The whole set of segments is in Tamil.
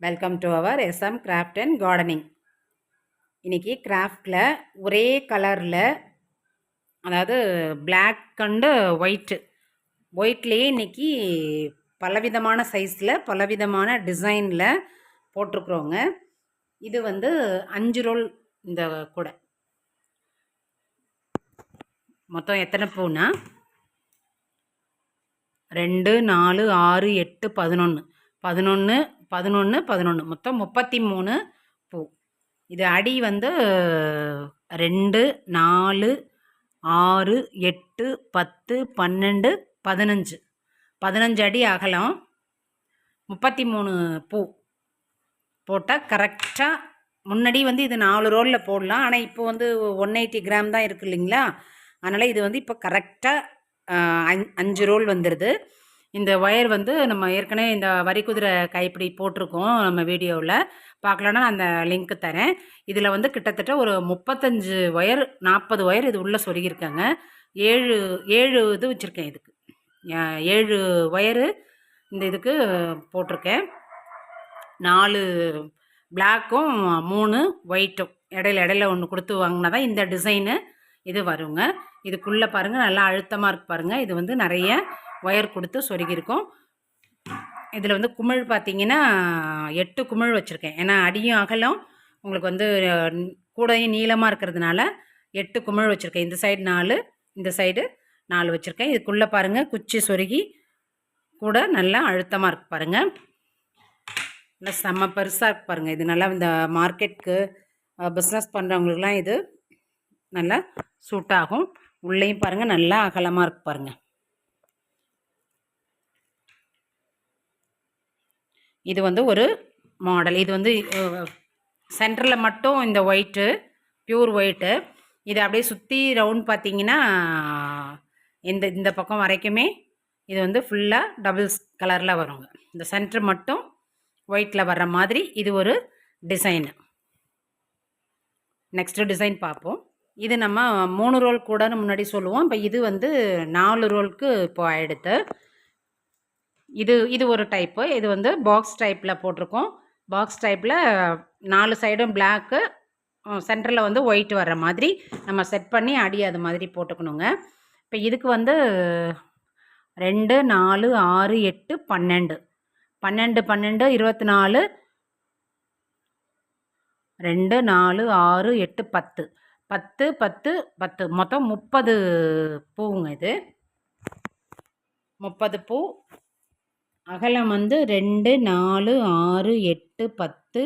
Welcome to our SM craft and gardening இன்றைக்கி கிராஃப்டில் ஒரே கலரில் அதாவது பிளாக் அண்டு ஒயிட்டு ஒயிட்லேயே இன்றைக்கி பலவிதமான சைஸில் பலவிதமான டிசைனில் போட்டிருக்குறோங்க. இது வந்து அஞ்சு ரோல் இந்த கூடை. மொத்தம் எத்தனை பூனா? ரெண்டு நாலு ஆறு எட்டு பதினொன்று பதினொன்று பதினொன்று பதினொன்று மொத்தம் முப்பத்தி மூணு பூ. இது அடி வந்து ரெண்டு நாலு ஆறு எட்டு பத்து பன்னெண்டு பதினஞ்சு. பதினஞ்சு அடி அகலம். முப்பத்தி மூணு பூ. போட்டால் கரெக்டாக முன்னாடி வந்து இது நாலு ரோலில் போடலாம். ஆனால் இப்போ வந்து ஒன் எயிட்டி கிராம் தான் இருக்குது இல்லைங்களா? அதனால் இது வந்து இப்போ கரெக்டாக அஞ்சு ரோல் வந்துடுது இந்த ஒயர் வந்து நம்ம ஏற்கனவே இந்த வரி குதிரை கைப்பிடி போட்டிருக்கோம் நம்ம வீடியோவில். பார்க்கலன்னா அந்த லிங்க்கு தரேன். இதில் வந்து கிட்டத்தட்ட ஒரு முப்பத்தஞ்சு ஒயர் நாற்பது ஒயர் இது உள்ளே சொருகியிருக்காங்க. ஏழு ஏழு இது வச்சுருக்கேன் இதுக்கு. ஏழு ஒயரு இந்த இதுக்கு போட்டிருக்கேன். நாலு பிளாக்கும் மூணு ஒயிட்டும் இடையில இடையில ஒன்று கொடுத்து வாங்கினா தான் இந்த டிசைனு இது வருங்க. இதுக்குள்ளே பாருங்கள் நல்லா அழுத்தமாக இருக்கு பாருங்கள் இது வந்து நிறைய ஒயர் கொடுத்து சொருகியிருக்கோம். இதில் வந்து குமிழ் பார்த்திங்கன்னா எட்டு குமிழ் வச்சுருக்கேன். ஏன்னா அடியும் அகலம் உங்களுக்கு வந்து கூடையும் நீளமாக இருக்கிறதுனால எட்டு குமிழ் வச்சுருக்கேன். இந்த சைடு நாலு இந்த சைடு நாலு வச்சுருக்கேன். இதுக்குள்ளே பாருங்கள் குச்சி சொருகி கூட நல்லா அழுத்தமாக இருக்குது பாருங்கள் நல்லா செம்ம பெருசாக இருக்குது பாருங்கள் இது நல்லா இந்த மார்க்கெட்டுக்கு பிஸ்னஸ் பண்ணுறவங்களுக்குலாம் இது நல்லா சூட் ஆகும். உள்ளேயும் பாருங்கள் நல்லா அகலமாக இருக்குது பாருங்கள் இது வந்து ஒரு மாடல். இது வந்து சென்டரில் மட்டும் இந்த ஒயிட்டு ப்யூர் ஒயிட்டு. இது அப்படியே சுற்றி ரவுண்ட் பார்த்தீங்கன்னா இந்த இந்த பக்கம் வரைக்குமே இது வந்து ஃபுல்லாக டபுள்ஸ் கலரில் வருங்க. இந்த சென்டர் மட்டும் ஒயிட்டில் வர்ற மாதிரி இது ஒரு டிசைனு. நெக்ஸ்ட்டு டிசைன் பார்ப்போம் இது நம்ம மூணு ரோல் கூடன்னு முன்னாடி சொல்லுவோம். இப்போ இது வந்து நாலு ரோலுக்கு இப்போ ஆகிடுது இது இது ஒரு டைப்பு இது வந்து பாக்ஸ் டைப்பில் போட்டிருக்கோம். பாக்ஸ் டைப்பில் நாலு சைடும் பிளாக்கு சென்டரில் வந்து ஒயிட் வர்ற மாதிரி நம்ம செட் பண்ணி அடி அது மாதிரி போட்டுக்கணுங்க. இப்போ இதுக்கு வந்து ரெண்டு நாலு ஆறு எட்டு பன்னெண்டு. பன்னெண்டு பன்னெண்டு இருபத்தி நாலு ரெண்டு நாலு ஆறு எட்டு பத்து. பத்து பத்து பத்து. மொத்தம் முப்பது பூவுங்க இது. முப்பது பூ அகலம் வந்து ரெண்டு நாலு ஆறு எட்டு பத்து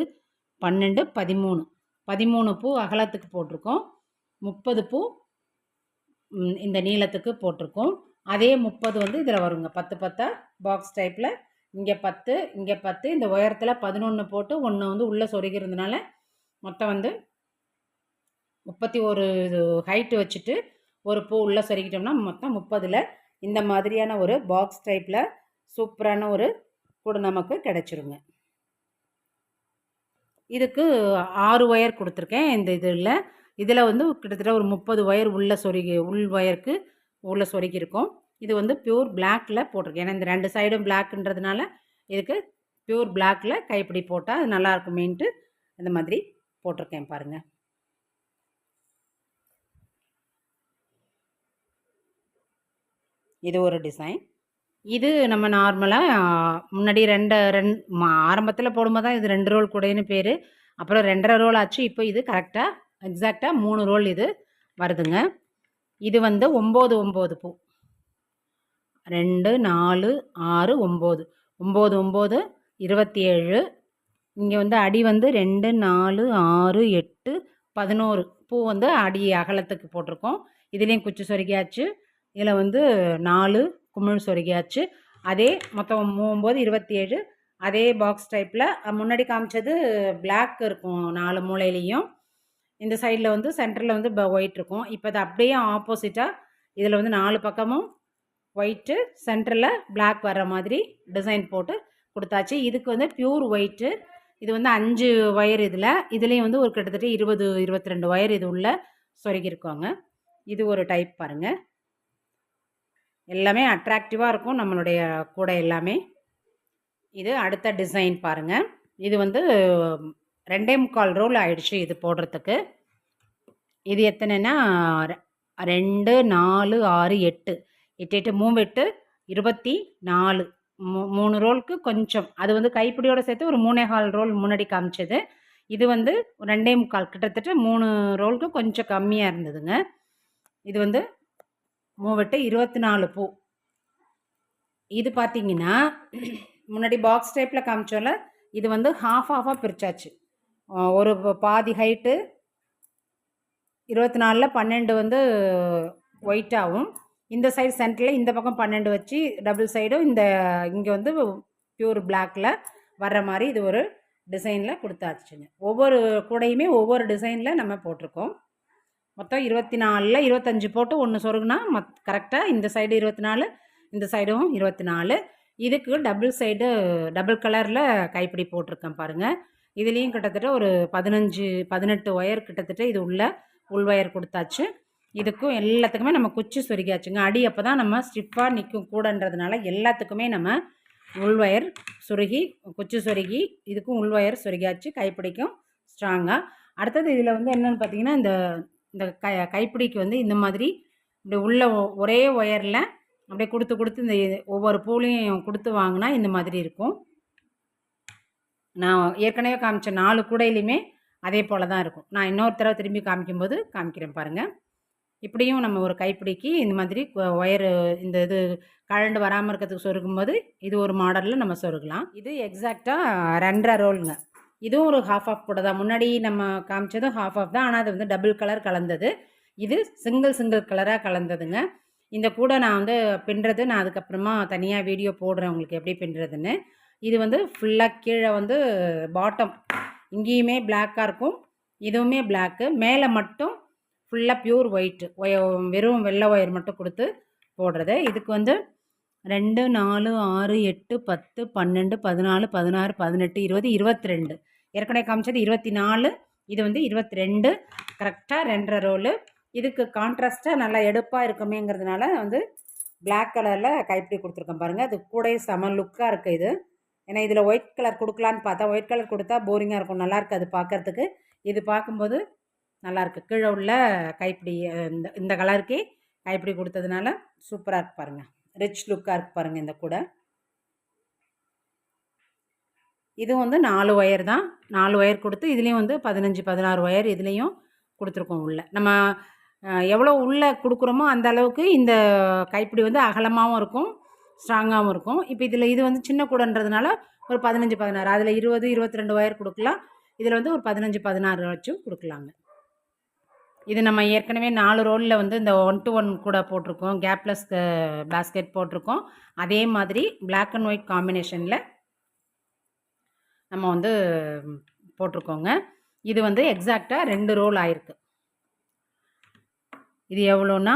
பன்னெண்டு பதிமூணு. பதிமூணு பூ அகலத்துக்கு போட்டிருக்கோம். முப்பது பூ இந்த நீளத்துக்கு போட்டிருக்கோம். அதே முப்பது வந்து இதில் வருங்க. பத்து பத்தா பாக்ஸ் டைப்பில் இங்கே பத்து இங்கே பத்து இந்த உயரத்தில் பதினொன்று போட்டு ஒன்று வந்து உள்ளே சொருகிறதுனால மொத்தம் வந்து முப்பத்தி ஒரு ஹைட்டு வச்சுட்டு ஒரு பூ உள்ளே சொருகிட்டோம்னா மொத்தம் முப்பதில் இந்த மாதிரியான ஒரு பாக்ஸ் டைப்பில் சூப்பரான ஒரு கூட நமக்கு கிடச்சிருங்க. இதுக்கு ஆறு ஒயர் கொடுத்துருக்கேன். இந்த இதில் இதில் வந்து கிட்டத்தட்ட ஒரு முப்பது ஒயர் உள்ளே சொருகி உள் ஒயருக்கு உள்ளே சொருகியிருக்கோம் இது வந்து பியூர் பிளாக்கில் போட்டிருக்கேன். ஏன்னா இந்த ரெண்டு சைடும் பிளாக்குன்றதுனால இதுக்கு பியூர் பிளாக்கில் கைப்பிடி போட்டால் அது நல்லாயிருக்குமேன்ட்டு இந்த மாதிரி போட்டிருக்கேன் பாருங்கள் இது ஒரு டிசைன் இது நம்ம நார்மலாக முன்னாடி ரெண்டு ரெண்டு ஆரம்பத்தில் போடும்போது தான் இது ரெண்டு ரோல் கூடைன்னு பேர். அப்புறம் ரெண்டரை ரோல் ஆச்சு இப்போ இது கரெக்டாக எக்ஸாக்டாக மூணு ரோல் இது வருதுங்க. இது வந்து ஒம்பது ஒம்பது பூ. ரெண்டு நாலு ஆறு ஒம்பது. ஒம்பது ஒம்பது இருபத்தி ஏழு இங்கே வந்து அடி வந்து ரெண்டு நாலு ஆறு எட்டு பதினோரு பூ வந்து அடி அகலத்துக்கு போட்டிருக்கோம். இதுலேயும் குச்சி சொருகியாச்சு. இதில் வந்து நாலு குமிழ் சொருகியாச்சு. அதே மொத்தம் மூம்போது இருபத்தி ஏழு அதே பாக்ஸ் டைப்பில் முன்னாடி காமிச்சது பிளாக் இருக்கும் நாலு மூலையிலையும். இந்த சைடில் வந்து சென்டரில் வந்து ஒயிட் இருக்கும். இப்போ அது அப்படியே ஆப்போசிட்டாக இதில் வந்து நாலு பக்கமும் ஒயிட்டு சென்டரில் பிளாக் வர்ற மாதிரி டிசைன் போட்டு கொடுத்தாச்சு. இதுக்கு வந்து ப்யூர் ஒயிட்டு இது வந்து அஞ்சு ஒயர் இதில். இதுலேயும் வந்து ஒரு கிட்டத்தட்ட இருபது இருபத்தி ரெண்டு ஒயர் இது உள்ள சொருகியிருக்காங்க. இது ஒரு டைப் பாருங்கள் எல்லாமே அட்ராக்டிவாக இருக்கும் நம்மளுடைய கூடை எல்லாமே. இது அடுத்த டிசைன் பாருங்கள் இது வந்து ரெண்டே முக்கால் ரோல் ஆயிடுச்சு இது போடுறதுக்கு. இது எத்தனைன்னா ரெண்டு நாலு ஆறு எட்டு. எட்டு எட்டு மூணு எட்டு இருபத்தி நாலு. மூ மூணு ரோலுக்கு கொஞ்சம். அது வந்து கைப்பிடியோடு சேர்த்து ஒரு மூணே கால் ரோல் முன்னாடி காமிச்சது. இது வந்து ரெண்டே முக்கால். கிட்டத்தட்ட மூணு ரோலுக்கு கொஞ்சம் கம்மியாக இருந்ததுங்க. இது வந்து மூவெட்டு இருபத்தி நாலு பூ. இது பார்த்தீங்கன்னா முன்னாடி பாக்ஸ் டைப்பில் காமிச்சோல இது வந்து ஹாஃப் ஹாஃபாக பிரித்தாச்சு ஒரு பாதி ஹைட்டு இருபத்தி நாலில் பன்னெண்டு வந்து ஒயிட்டாகவும் இந்த சைடு சென்டரில் இந்த பக்கம் பன்னெண்டு வச்சு டபுள் சைடும் இந்த இங்கே வந்து பியூர் பிளாக்கில் வர்ற மாதிரி இது ஒரு டிசைனில் கொடுத்தாச்சுங்க. ஒவ்வொரு கூடையுமே ஒவ்வொரு டிசைனில் நம்ம போட்டிருக்கோம். மொத்தம் இருபத்தி நாலில் இருபத்தஞ்சி போட்டு ஒன்று சொருகுனா மத் கரெக்டாக இந்த சைடு இருபத்தி நாலு இந்த சைடும் இருபத்தி நாலு இதுக்கு டபுள் சைடு டபுள் கலரில் கைப்பிடி போட்டிருக்கேன் பாருங்கள் இதுலேயும் கிட்டத்தட்ட ஒரு பதினஞ்சு பதினெட்டு ஒயர் கிட்டத்தட்ட இது உள்ள உள் ஒயர் கொடுத்தாச்சு. இதுக்கும் எல்லாத்துக்குமே நம்ம குச்சி சொருகியாச்சுங்க. அடி அப்போ தான் நம்ம ஸ்டிஃபாக நிற்கும் கூடன்றதுனால எல்லாத்துக்குமே நம்ம உள் ஒயர் சொருகி குச்சி சொருகி இதுக்கும் உள் ஒயர் சொருகியாச்சு கைப்பிடிக்கும் ஸ்ட்ராங்காக அடுத்தது இதில் வந்து என்னென்னு பார்த்தீங்கன்னா இந்த இந்த கை கைப்பிடிக்கு வந்து இந்த மாதிரி இப்படி உள்ள ஒரே ஒயரில் அப்படியே கொடுத்து கொடுத்து இந்த ஒவ்வொரு பூலையும் கொடுத்து வாங்கினா இந்த மாதிரி இருக்கும். நான் ஏற்கனவே காமிச்ச நாலு கூடையிலையுமே அதே போல் தான் இருக்கும். நான் இன்னொரு தடவை திரும்பி காமிக்கும்போது காமிக்கிறேன் பாருங்கள் இப்படியும் நம்ம ஒரு கைப்பிடிக்கு இந்த மாதிரி ஒயரு இந்த இது கழண்டு வராமல் இருக்கிறதுக்கு சொருகும்போது இது ஒரு மாடலில் நம்ம சொருகலாம். இது எக்ஸாக்டாக ரெண்டரை ரோலுங்க. இதுவும் ஒரு ஹாஃப் ஆஃப் கூட தான் முன்னாடி நம்ம காமிச்சதும் ஹாஃப் ஆஃப் தான். ஆனால் அது வந்து டபுள் கலர் கலந்தது. இது சிங்கிள் சிங்கிள் கலராக கலந்ததுங்க. இந்த கூட நான் வந்து பின்னுறது நான் அதுக்கப்புறமா தனியாக வீடியோ போடுறேன். உங்களுக்கு எப்படி பின்னுறதுன்னு. இது வந்து ஃபுல்லாக கீழே வந்து பாட்டம் இங்கேயுமே பிளாக்காக இருக்கும். இதுவுமே பிளாக்கு மேலே மட்டும் ஃபுல்லாக பியூர் ஒயிட்டு வெறும் வெள்ளை ஒயர் மட்டும் கொடுத்து போடுறது. இதுக்கு வந்து ரெண்டு நாலு ஆறு எட்டு பத்து பன்னெண்டு பதினாலு பதினாறு பதினெட்டு இருபது இருபத்தி ரெண்டு ஏற்கனவே காமிச்சது இருபத்தி நாலு இது வந்து இருபத்தி ரெண்டு கரெக்டாக ரெண்டரை ரோலு. இதுக்கு கான்ட்ராஸ்ட்டாக நல்லா எடுப்பாக இருக்குமேங்கிறதுனால வந்து பிளாக் கலரில் கைப்பிடி கொடுத்துருக்கேன் பாருங்கள் அது கூட செம லுக்காக இருக்குது இது. ஏன்னா இதில் ஒயிட் கலர் கொடுக்கலான்னு பார்த்தா ஒயிட் கலர் கொடுத்தா போரிங்காக இருக்கும். நல்லாயிருக்கு அது பார்க்கறதுக்கு. இது பார்க்கும்போது நல்லாயிருக்கு கீழே உள்ள கைப்பிடி இந்த இந்த கலருக்கே கைப்பிடி கொடுத்ததுனால சூப்பராக இருக்கு பாருங்கள் ரிச் லுக்காக இருக்கு பாருங்கள் இந்த கூடை. இது வந்து நாலு ஒயர் தான். நாலு ஒயர் கொடுத்து இதுலேயும் வந்து பதினஞ்சு பதினாறு ஒயர் இதுலேயும் கொடுத்துருக்கோம் உள்ளே. நம்ம எவ்வளோ உள்ளே கொடுக்குறோமோ அந்த அளவுக்கு இந்த கைப்பிடி வந்து அகலமாகவும் இருக்கும் ஸ்ட்ராங்காகவும் இருக்கும். இப்போ இதில் இது வந்து சின்ன கூடன்றதுனால ஒரு பதினஞ்சு பதினாறு. அதில் இருபது இருபத்தி ரெண்டு ஒயர் கொடுக்கலாம். இதில் வந்து ஒரு பதினஞ்சு பதினாறு வச்சும் கொடுக்கலாங்க. இது நம்ம ஏற்கனவே நாலு ரோலில் வந்து இந்த ஒன் டு ஒன் கூட போட்டிருக்கோம். கேப்லெஸ் பேஸ்கெட் uh, போட்டிருக்கோம். அதே மாதிரி பிளாக் அண்ட் ஒயிட் காம்பினேஷனில் நம்ம வந்து போட்டிருக்கோங்க. இது வந்து எக்ஸாக்டாக ரெண்டு ரோல் ஆயிருக்கு. இது எவ்வளோன்னா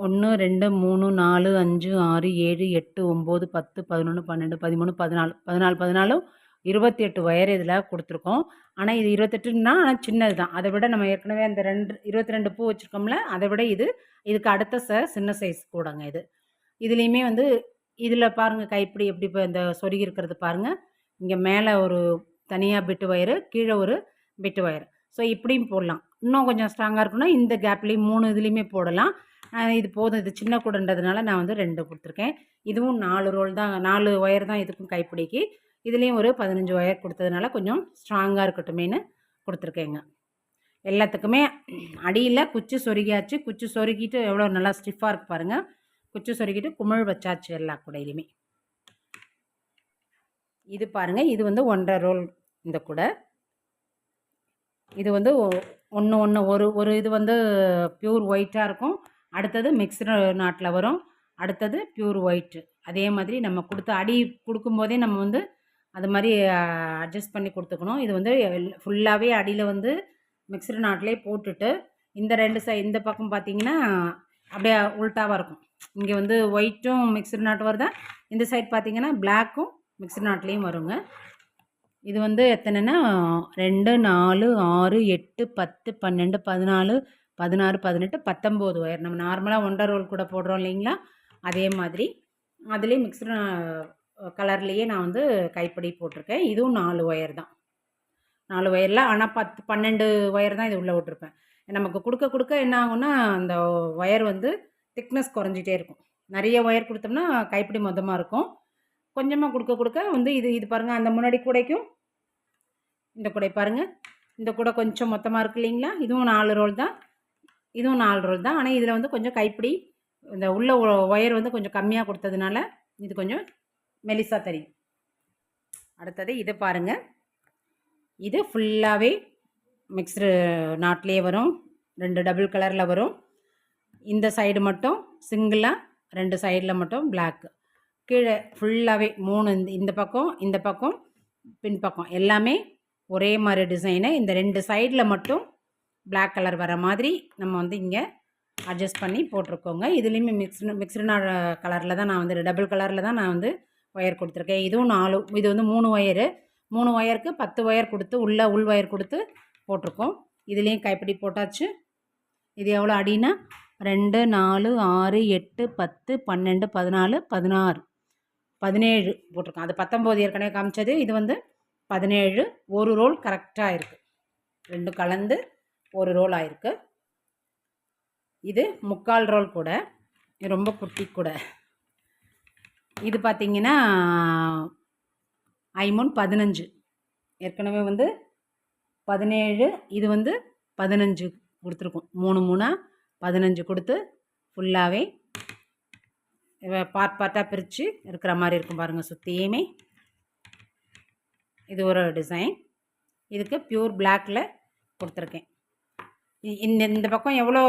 ஒன்று ரெண்டு மூணு நாலு அஞ்சு ஆறு ஏழு எட்டு ஒம்பது பத்து பதினொன்று பன்னெண்டு பதிமூணு பதினாலு. பதினாலு பதினாலும் இருபத்தி எட்டு ஒயர் இதில் கொடுத்துருக்கோம். ஆனால் இது இருபத்தெட்டுன்னா ஆனால் சின்னது தான் அதை விட நம்ம ஏற்கனவே அந்த ரெண்டு இருபத்தி ரெண்டு பூ வச்சுருக்கோம்ல அதை விட இது இதுக்கு அடுத்த ச சின்ன சைஸ் கூடங்க இது. இதுலேயுமே வந்து இதில் பாருங்கள் கைப்பிடி எப்படி இப்போ இந்த சொருகி இருக்கிறது பாருங்கள் இங்கே மேலே ஒரு தனியாக பிட்டு ஒயரு கீழே ஒரு பிட்டு ஒயர் ஸோ இப்படியும் போடலாம். இன்னும் கொஞ்சம் ஸ்ட்ராங்காக இருக்குன்னா இந்த கேப்லேயும் மூணு இதுலேயுமே போடலாம். இது போதும். இது சின்ன கூடன்றதுனால நான் வந்து ரெண்டு கொடுத்துருக்கேன். இதுவும் நாலு ரோல் தான் நாலு ஒயர் தான் இதுக்கும் கைப்பிடிக்கு. இதுலேயும் ஒரு பதினஞ்சு ஒயர் கொடுத்ததுனால கொஞ்சம் ஸ்ட்ராங்காக இருக்கட்டுமேனு கொடுத்துருக்கேங்க. எல்லாத்துக்குமே அடியில் குச்சி சொருகியாச்சு. குச்சி சொருகிட்டு எவ்வளோ நல்லா ஸ்டிஃபாக இருக்கு பாருங்கள் குச்சி சொருகிட்டு குமிழ் வச்சாச்சு எல்லா கூடையிலுமே. இது பாருங்கள் இது வந்து ஒன்றரை ரோல் இந்த கூடை. இது வந்து ஒன்று ஒன்று ஒரு ஒரு இது வந்து ப்யூர் ஒயிட்டாக இருக்கும். அடுத்தது மிக்சடு நாட்டில் வரும். அடுத்தது ப்யூர் ஒயிட்டு அதே மாதிரி நம்ம கொடுத்த அடி கொடுக்கும்போதே நம்ம வந்து அது மாதிரி அட்ஜஸ்ட் பண்ணி கொடுத்துக்கணும். இது வந்து ஃபுல்லாகவே அடியில் வந்து மிக்சர் நாட்டிலே போட்டுட்டு இந்த ரெண்டு சை இந்த பக்கம் பார்த்தீங்கன்னா அப்படியே உல்ட்டாவாக இருக்கும். இங்கே வந்து ஒயிட்டும் மிக்சர் நாட் வருதா? இந்த சைட் பார்த்தீங்கன்னா பிளாக்கும் மிக்சர் நாட்லேயும் வருங்க. இது வந்து எத்தனைன்னா ரெண்டு நாலு ஆறு எட்டு பத்து பன்னெண்டு பதினாலு பதினாறு பதினெட்டு பத்தொம்போது ஒயர் நம்ம நார்மலாக ஒன்றரை ரோல் கூட போடுறோம் இல்லைங்களா? அதே மாதிரி அதுலேயும் மிக்சர் கலர்லேயே நான் வந்து கைப்பிடி போட்டிருக்கேன். இதுவும் நாலு ஒயர் தான். நாலு ஒயரில் ஆனால் பத்து பன்னெண்டு ஒயர் தான் இது உள்ளே விட்ருப்பேன் நமக்கு கொடுக்க கொடுக்க என்ன ஆகும்னா அந்த ஒயர் வந்து திக்னஸ் குறைஞ்சிட்டே இருக்கும். நிறைய ஒயர் கொடுத்தோம்னா கைப்பிடி மொத்தமாக இருக்கும். கொஞ்சமாக கொடுக்க கொடுக்க வந்து இது இது பாருங்கள் அந்த முன்னாடி கூடைக்கும். இந்த கூடை பாருங்கள் இந்த கூடை கொஞ்சம் மொத்தமாக இருக்கு இல்லைங்களா? இதுவும் நாலு ரோல் தான். இதுவும் நாலு ரோல் தான். ஆனால் இதில் வந்து கொஞ்சம் கைப்பிடி இந்த உள்ள ஒயர் வந்து கொஞ்சம் கம்மியாக கொடுத்ததுனால இது கொஞ்சம் மெலிசா தெரியும். அடுத்தது இதை பாருங்கள் இது ஃபுல்லாகவே மிக்ஸ்டு நாட்லேயே வரும். ரெண்டு டபுள் கலரில் வரும். இந்த சைடு மட்டும் சிங்கிளாக ரெண்டு சைடில் மட்டும் பிளாக்கு கீழே ஃபுல்லாகவே மூணு இந்த இந்த பக்கம் இந்த பக்கம் பின்பக்கம் எல்லாமே ஒரே மாதிரி டிசைனு இந்த ரெண்டு சைடில் மட்டும் பிளாக் கலர் வர மாதிரி நம்ம வந்து இங்கே அட்ஜஸ்ட் பண்ணி போட்டிருக்கோங்க. இதுலேயுமே மிக்ஸ்டு மிக்ஸ்டு கலரில் தான் நான் வந்து டபுள் கலரில் தான் நான் வந்து ஒயர் கொடுத்துருக்கேன். இதுவும் நாலு இது வந்து மூணு ஒயரு மூணு ஒயருக்கு பத்து ஒயர் கொடுத்து உள்ளே உள் ஒயர் கொடுத்து போட்டிருக்கோம். இதுலேயும் கைப்பிடி போட்டாச்சு. இது எவ்வளோ அடின்னா? ரெண்டு நாலு ஆறு எட்டு பத்து பன்னெண்டு பதினாலு பதினாறு. பதினேழு போட்டிருக்கோம். அது பத்தொம்போது ஏற்கனவே காமிச்சது. இது வந்து பதினேழு. ஒரு ரோல் கரெக்டாக இருக்குது ரெண்டு கலந்து ஒரு ரோல் ஆயிருக்கு. இது முக்கால் ரோல் கூட. ரொம்ப குட்டி கூட. இது பார்த்திங்கன்னா ஐமோன் பதினஞ்சு. ஏற்கனவே வந்து பதினேழு இது வந்து பதினஞ்சு கொடுத்துருக்கோம். மூணு மூணாக பதினஞ்சு கொடுத்து ஃபுல்லாகவே பார்ட் பார்ட்டாக பிரித்து இருக்கிற மாதிரி இருக்கும் பாருங்கள் சுற்றியுமே இது ஒரு டிசைன் இதுக்கு ப்யூர் பிளாக்கில் கொடுத்துருக்கேன். இந்த இந்த பக்கம் எவ்வளோ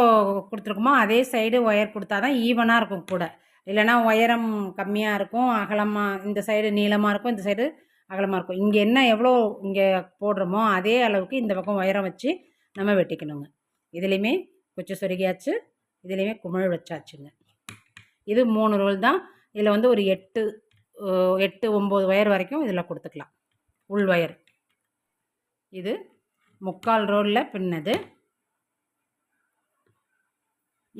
கொடுத்துருக்குமோ அதே சைடு ஒயர் கொடுத்தா தான் ஈவனாக இருக்கும் கூட. இல்லைனா உயரம் கம்மியாக இருக்கும் அகலமாக இந்த சைடு நீளமாக இருக்கும் இந்த சைடு அகலமாக இருக்கும். இங்கே என்ன எவ்வளோ இங்கே போடுறோமோ அதே அளவுக்கு இந்த பக்கம் உயரம் வச்சு நம்ம வெட்டிக்கணுங்க. இதுலேயுமே குச்சி சொருகியாச்சு இதுலேயுமே குமிழ் வச்சாச்சுங்க. இது மூணு ரோல் தான். இதில் வந்து ஒரு எட்டு எட்டு ஒம்பது ஒயர் வரைக்கும் இதில் கொடுத்துக்கலாம். உள் ஒயர் இது முக்கால் ரோலில் பின்னது.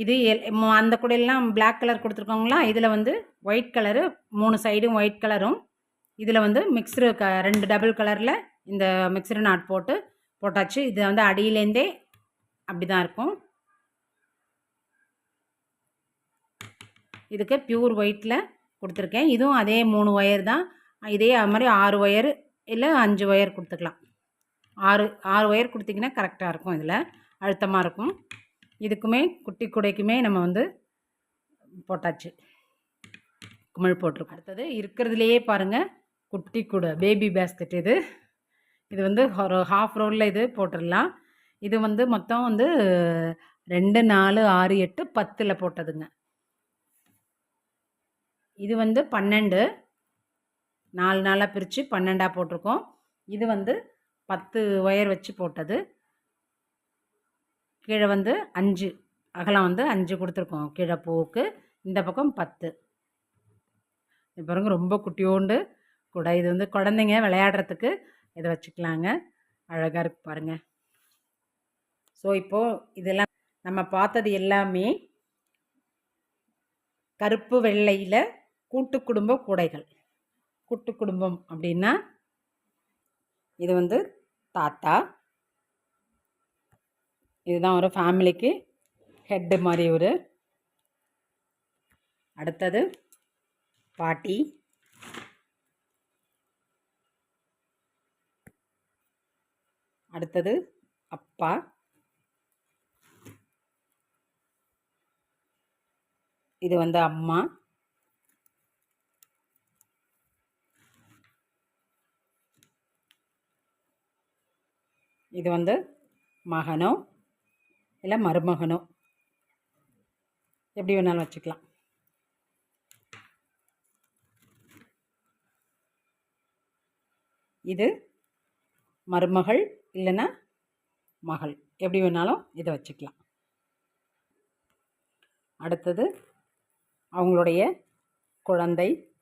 இது எல் அந்த கூடையெல்லாம் பிளாக் கலர் கொடுத்துருக்கோங்களா இதில் வந்து ஒயிட் கலரு மூணு சைடும் ஒயிட் கலரும் இதில் வந்து மிக்சரு க ரெண்டு டபுள் கலரில் இந்த மிக்சரு நாட் போட்டு போட்டாச்சு. இது வந்து அடியிலேருந்தே அப்படி தான் இருக்கும். இதுக்கு ப்யூர் ஒயிட்டில் கொடுத்துருக்கேன். இதுவும் அதே மூணு ஒயர் தான். இதே அது மாதிரி ஆறு ஒயர் இல்லை அஞ்சு ஒயர் கொடுத்துக்கலாம். ஆறு ஆறு ஒயர் கொடுத்திங்கன்னா கரெக்டாக இருக்கும் இதில். அழுத்தமாக இருக்கும். இதுக்குமே குட்டி கூடைக்குமே நம்ம வந்து போட்டாச்சு. குமிழ் போட்டிருக்கோம். அடுத்தது இருக்கிறதுலையே பாருங்கள் குட்டி கூடை பேபி பேஸ்கெட் இது. இது வந்து ஒரு ஹாஃப் ரோலில் இது போட்டுடலாம். இது வந்து மொத்தம் வந்து ரெண்டு நாலு ஆறு எட்டு பத்தில் போட்டதுங்க. இது வந்து பன்னெண்டு. நாலு நாளாக பிரித்து பன்னெண்டாக போட்டிருக்கோம். இது வந்து பத்து ஒயர் வச்சு போட்டது. கீழே வந்து அஞ்சு. அகலம் வந்து அஞ்சு கொடுத்துருக்கோம். கீழே பூவுக்கு இந்த பக்கம் பத்து. பாருங்க ரொம்ப குட்டியோண்டு கூட. இது வந்து குழந்தைங்க விளையாடுறதுக்கு இதை வச்சுக்கலாங்க. அழகாக இருக்கு பாருங்கள் ஸோ இப்போது இதெல்லாம் நம்ம பார்த்தது எல்லாமே கருப்பு வெள்ளையில் கூட்டு குடும்ப கூடைகள். கூட்டு குடும்பம் அப்படின்னா இது வந்து தாத்தா இதுதான் ஒரு ஃபேமிலிக்கு ஹெட்டு மாதிரி ஒரு. அடுத்தது பாட்டி. அடுத்தது அப்பா. இது வந்து அம்மா. இது வந்து மகனும் இல்லை மருமகனோ. எப்படி வேணாலும் வச்சுக்கலாம். இது மருமகள் இல்லைன்னா மகள். எப்படி வேணாலும் இதை வச்சுக்கலாம். அடுத்தது அவங்களுடைய குழந்தை.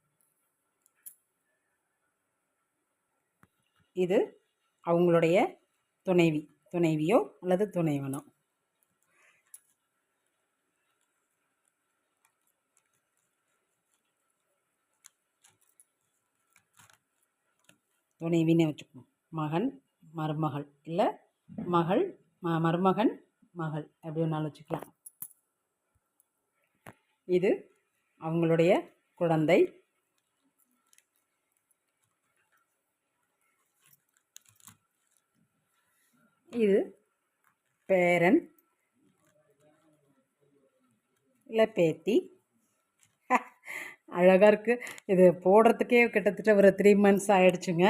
இது அவங்களுடைய துணைவி. துணைவியோ அல்லது துணைவனோ. துணைவின்னு வச்சுக்கணும். மகன் மருமகள். இல்லை மகள் ம மருமகன் மகள். எப்படி வேணாலும் வச்சுக்கலாம். இது அவங்களுடைய குழந்தை. இது பேரன். இல்லை பேத்தி. அழகாக இருக்குது இது போடுறதுக்கே கிட்டத்தட்ட ஒரு த்ரீ மந்த்ஸ் ஆகிடுச்சுங்க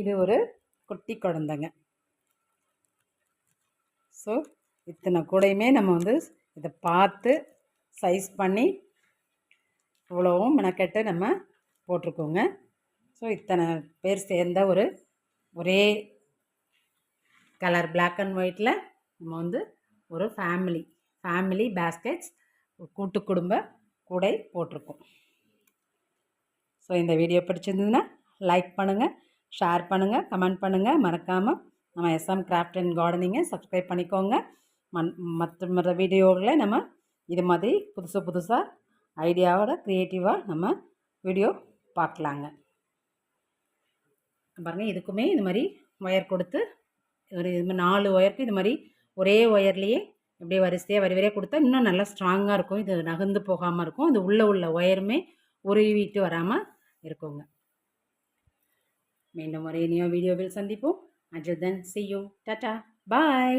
இது ஒரு குட்டி குழந்தைங்க. ஸோ இத்தனை கூடையுமே நம்ம வந்து இதை பார்த்து சைஸ் பண்ணி இவ்வளவும் மெனக்கெட்டு நம்ம போட்டிருக்கோங்க. ஸோ இத்தனை பேர் சேர்ந்த ஒரு ஒரே கலர் பிளாக் அண்ட் ஒயிட்டில் நம்ம வந்து ஒரு ஃபேமிலி ஃபேமிலி பேஸ்கெட்ஸ் கூட்டு குடும்ப கூடை போட்டிருக்கோம். ஸோ இந்த வீடியோ பிடிச்சிருந்ததுன்னா லைக் பண்ணுங்கள் ஷேர் பண்ணுங்கள் கமெண்ட் பண்ணுங்கள் மறக்காமல் நம்ம எஸ்எம் கிராஃப்ட் அண்ட் கார்டனிங்கை சப்ஸ்கிரைப் பண்ணிக்கோங்க. மண் மற்ற மற்ற வீடியோவில் நம்ம இது மாதிரி புதுசு புதுசாக ஐடியாவோட க்ரியேட்டிவாக நம்ம வீடியோ பார்க்கலாங்க. பாருங்கள் இதுக்குமே இது மாதிரி ஒயர் கொடுத்து ஒரு இது மாதிரி நாலு ஒயருக்கு இது மாதிரி ஒரே ஒயர்லேயே இப்படியே வரிசையாக வரி வரியாக கொடுத்தா இன்னும் நல்லா ஸ்ட்ராங்காக இருக்கும். இது நகர்ந்து போகாமல் இருக்கும். இது உள்ளே உள்ள ஒயருமே உருவிட்டு வராமல் இருக்குங்க. மீண்டும் ஒரு இனியோ வீடியோவில் சந்திப்போம். அஜல் then see you tata bye